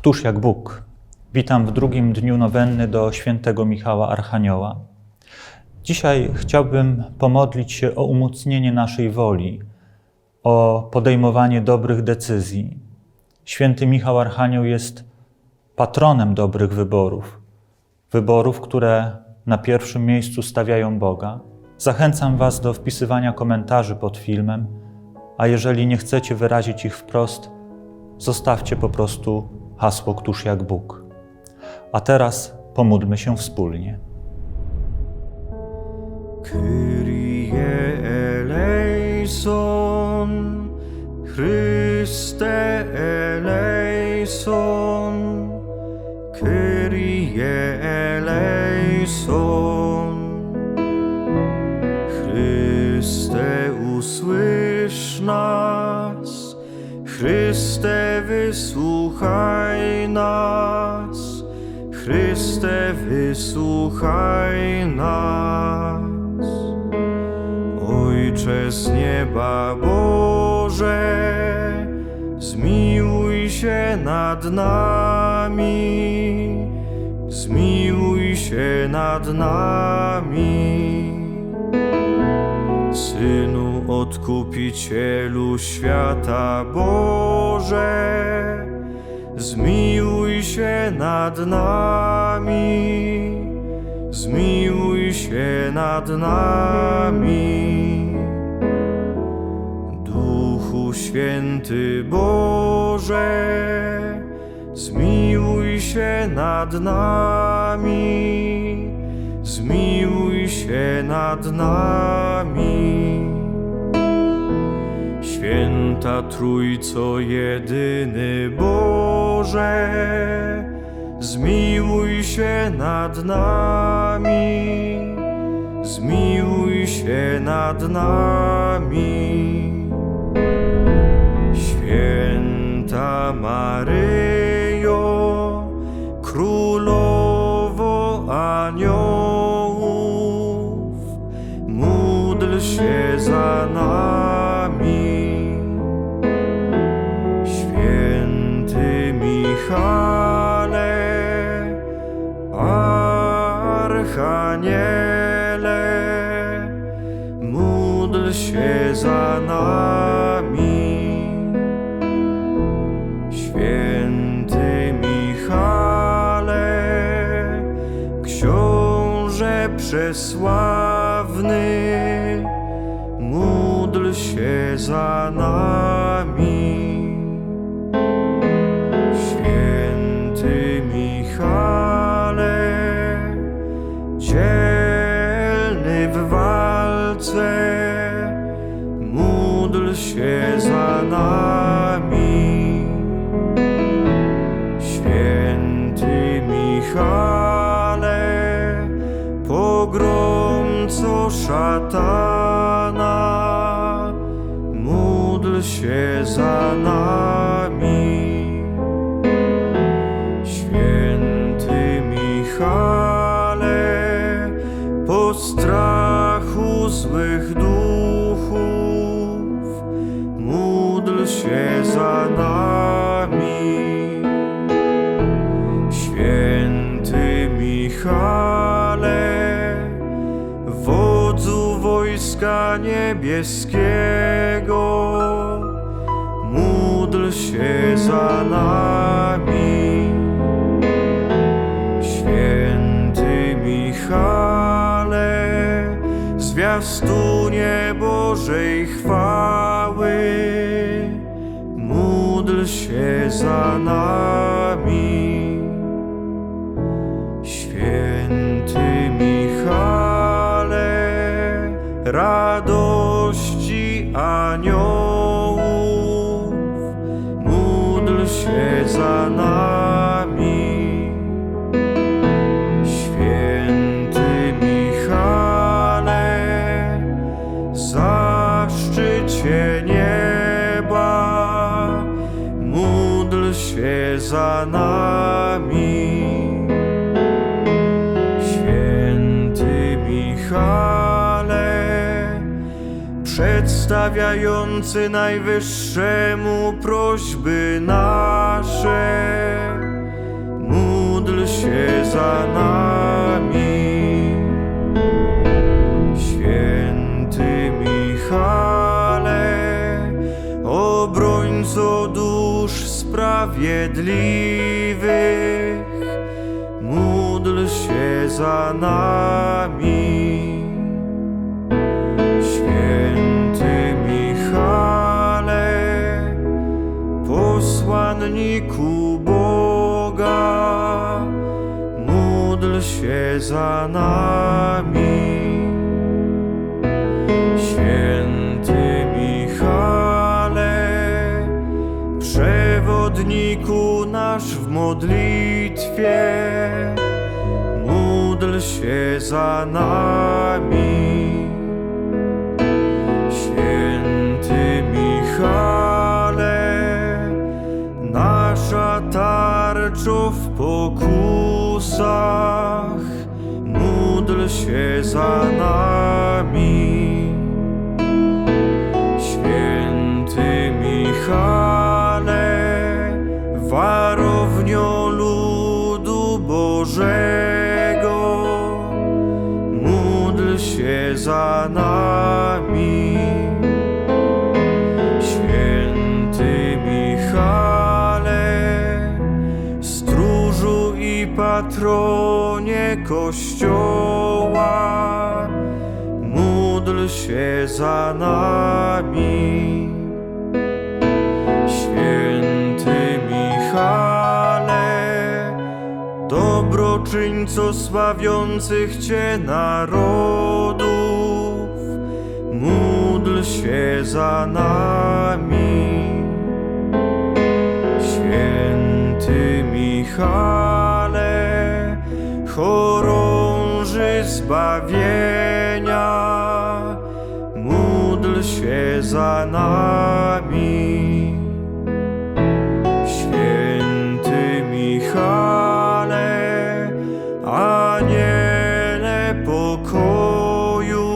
Któż jak Bóg? Witam w drugim dniu nowenny do świętego Michała Archanioła. Dzisiaj chciałbym pomodlić się o umocnienie naszej woli, o podejmowanie dobrych decyzji. Święty Michał Archanioł jest patronem dobrych wyborów, wyborów, które na pierwszym miejscu stawiają Boga. Zachęcam Was do wpisywania komentarzy pod filmem, a jeżeli nie chcecie wyrazić ich wprost, zostawcie po prostu hasło Któż jak Bóg. A teraz pomódlmy się wspólnie. Kyrie eleison, Chryste eleison, Kyrie eleison. Chryste usłysz nas, Chryste wysłuchaj nas, Chryste wysłuchaj nas. Ojcze z nieba Boże, zmiłuj się nad nami, zmiłuj się nad nami. Synu Odkupicielu świata Boże, zmiłuj się nad nami, zmiłuj się nad nami. Duchu Święty Boże, zmiłuj się nad nami, zmiłuj się nad nami. Święta Trójco jedyny Boże, zmiłuj się nad nami, zmiłuj się nad nami. Święta Maryjo, Archaniele, módl się za nami. Święty Michale, książę przesławny, módl się za nami. Szatana, módl się za nami. Wojska niebieskiego, módl się za nami. Święty Michale, zwiastunie Bożej chwały, módl się za nami. Radości aniołów, módl się za nami. Święty Michale, zaszczycie nieba, módl się za nami. Przedstawiający Najwyższemu prośby nasze, za nami. Święty Michale, obrońco dusz sprawiedliwych, módl się za nami. Posłanniku Boga, módl się za nami. Święty Michale, przewodniku nasz w modlitwie, módl się za nami. Pokusach, módl się za nami. Święty Michale, warownio ludu Bożego, módl się za nami. Patronie Kościoła, módl się za nami. Święty Michale, dobroczyńco sławiących Cię narodów, módl się za nami. Święty Michale, zbawienia, módl się za nami. Święty Michale, aniele pokoju,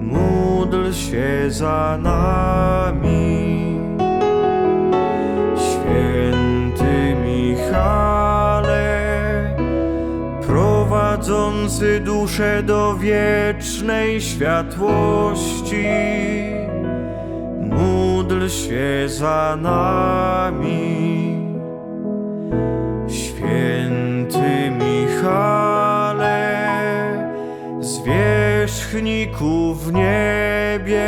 módl się za nami. Duszę do wiecznej światłości, módl się za nami. Święty Michale, zwierzchniku w niebie,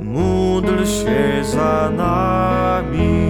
módl się za nami.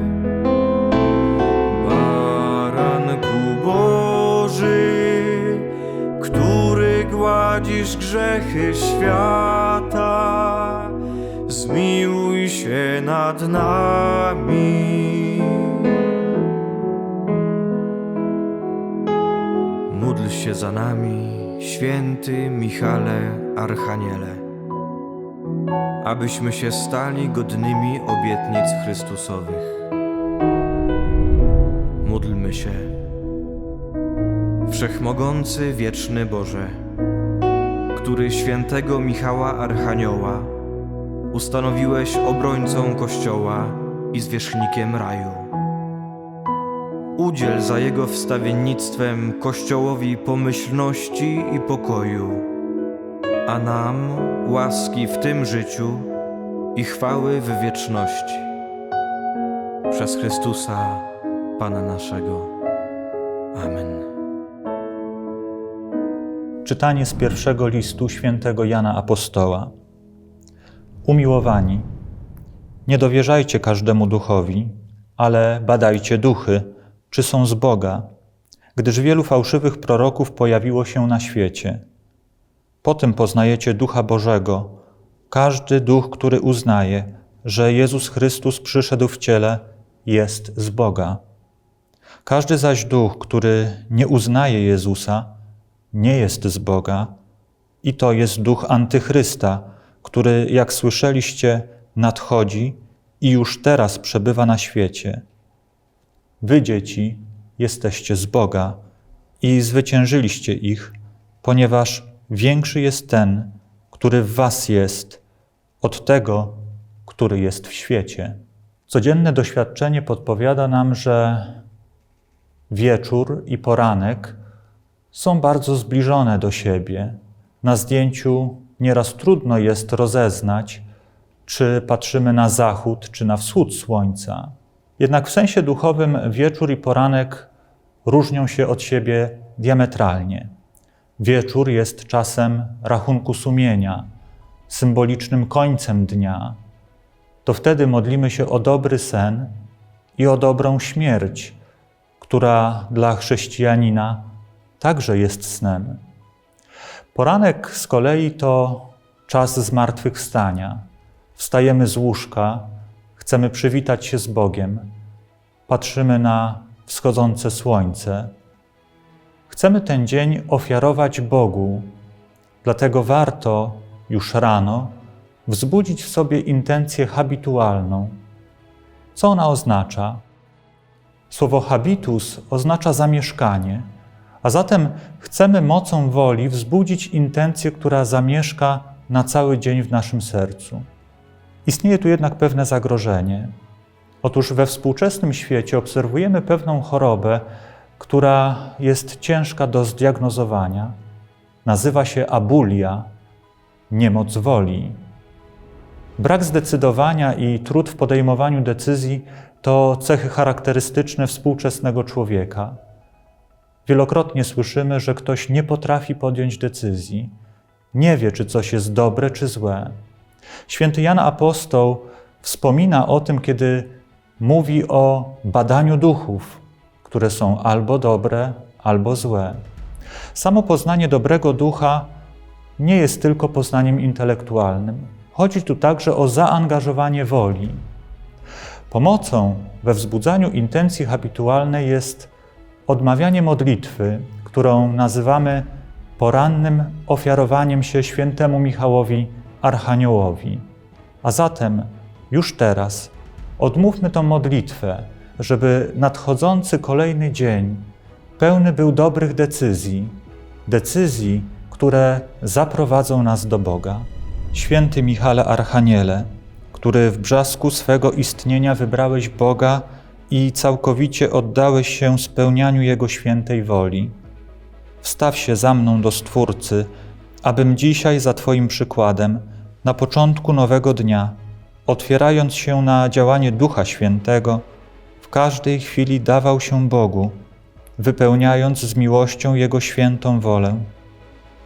Który gładzisz grzechy świata, zmiłuj się nad nami. Módl się za nami, święty Michale Archaniele, abyśmy się stali godnymi obietnic Chrystusowych. Módlmy się. Wszechmogący wieczny Boże, który świętego Michała Archanioła ustanowiłeś obrońcą Kościoła i zwierzchnikiem raju. Udziel za jego wstawiennictwem Kościołowi pomyślności i pokoju, a nam łaski w tym życiu i chwały w wieczności. Przez Chrystusa, Pana naszego. Amen. Czytanie z pierwszego listu świętego Jana Apostoła. Umiłowani, nie dowierzajcie każdemu duchowi, ale badajcie duchy, czy są z Boga, gdyż wielu fałszywych proroków pojawiło się na świecie. Potem poznajecie Ducha Bożego. Każdy duch, który uznaje, że Jezus Chrystus przyszedł w ciele, jest z Boga. Każdy zaś duch, który nie uznaje Jezusa, nie jest z Boga, i to jest duch antychrysta, który, jak słyszeliście, nadchodzi i już teraz przebywa na świecie. Wy, dzieci, jesteście z Boga i zwyciężyliście ich, ponieważ większy jest ten, który w Was jest, od tego, który jest w świecie. Codzienne doświadczenie podpowiada nam, że wieczór i poranek są bardzo zbliżone do siebie. Na zdjęciu nieraz trudno jest rozeznać, czy patrzymy na zachód, czy na wschód słońca. Jednak w sensie duchowym wieczór i poranek różnią się od siebie diametralnie. Wieczór jest czasem rachunku sumienia, symbolicznym końcem dnia. To wtedy modlimy się o dobry sen i o dobrą śmierć, która dla chrześcijanina także jest snem. Poranek z kolei to czas zmartwychwstania. Wstajemy z łóżka, chcemy przywitać się z Bogiem, patrzymy na wschodzące słońce. Chcemy ten dzień ofiarować Bogu, dlatego warto już rano wzbudzić w sobie intencję habitualną. Co ona oznacza? Słowo habitus oznacza zamieszkanie, a zatem chcemy mocą woli wzbudzić intencję, która zamieszka na cały dzień w naszym sercu. Istnieje tu jednak pewne zagrożenie. Otóż we współczesnym świecie obserwujemy pewną chorobę, która jest ciężka do zdiagnozowania. Nazywa się abulia, niemoc woli. Brak zdecydowania i trud w podejmowaniu decyzji to cechy charakterystyczne współczesnego człowieka. Wielokrotnie słyszymy, że ktoś nie potrafi podjąć decyzji, nie wie, czy coś jest dobre, czy złe. Święty Jan Apostoł wspomina o tym, kiedy mówi o badaniu duchów, które są albo dobre, albo złe. Samo poznanie dobrego ducha nie jest tylko poznaniem intelektualnym. Chodzi tu także o zaangażowanie woli. Pomocą we wzbudzaniu intencji habitualnej jest odmawianie modlitwy, którą nazywamy porannym ofiarowaniem się świętemu Michałowi Archaniołowi. A zatem już teraz odmówmy tą modlitwę, żeby nadchodzący kolejny dzień pełny był dobrych decyzji, decyzji, które zaprowadzą nas do Boga. Święty Michale Archaniele, który w brzasku swego istnienia wybrałeś Boga i całkowicie oddałeś się spełnianiu Jego świętej woli. Wstaw się za mną do Stwórcy, abym dzisiaj za Twoim przykładem, na początku nowego dnia, otwierając się na działanie Ducha Świętego, w każdej chwili dawał się Bogu, wypełniając z miłością Jego świętą wolę.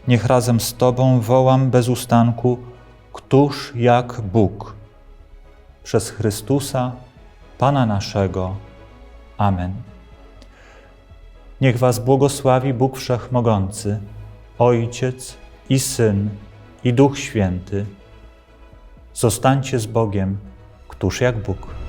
Niech razem z Tobą wołam bez ustanku, Któż jak Bóg? Przez Chrystusa, Pana naszego. Amen. Niech Was błogosławi Bóg Wszechmogący, Ojciec i Syn i Duch Święty. Zostańcie z Bogiem, któż jak Bóg.